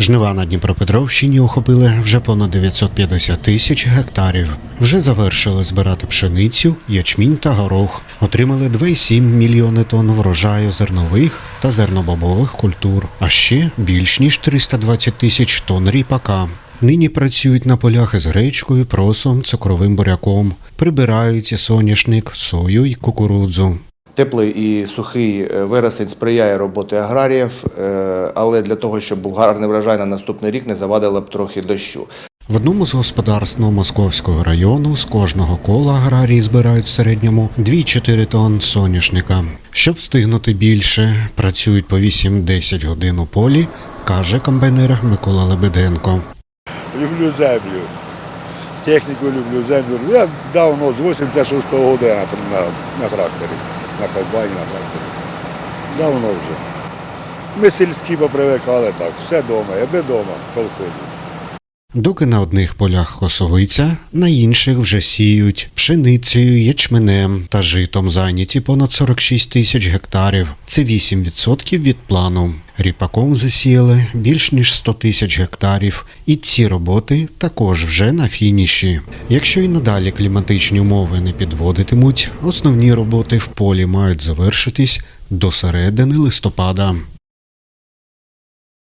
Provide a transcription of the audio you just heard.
Жнива на Дніпропетровщині охопили вже понад 950 тисяч гектарів. Вже завершили збирати пшеницю, ячмінь та горох. Отримали 2,7 мільйони тонн врожаю зернових та зернобобових культур, а ще більш ніж 320 тисяч тонн ріпака. Нині працюють на полях із гречкою, просом, цукровим буряком, прибирають соняшник, сою і кукурудзу. Теплий і сухий е, вересень сприяє роботі аграріїв, е, але для того, щоб був гарний врожай на наступний рік, не завадило б трохи дощу. В одному з господарств Московського району з кожного кола аграрії збирають в середньому 2-4 тонн соняшника. Щоб встигнути більше, працюють по 8-10 годин у полі, каже комбайнер Микола Лебеденко. Люблю землю. Техніку люблю, землю. Я давно, з 86-го року на тракторі, на тракторі. Давно вже. Ми сільські попривикали так, все вдома, я би вдома, колхозі. Доки на одних полях косовиця, на інших вже сіють пшеницею, ячменем та житом зайняті понад 46 тисяч гектарів. Це 8% від плану. Ріпаком засіяли більш ніж 100 тисяч гектарів, і ці роботи також вже на фініші. Якщо і надалі кліматичні умови не підводитимуть, основні роботи в полі мають завершитись до середини листопада.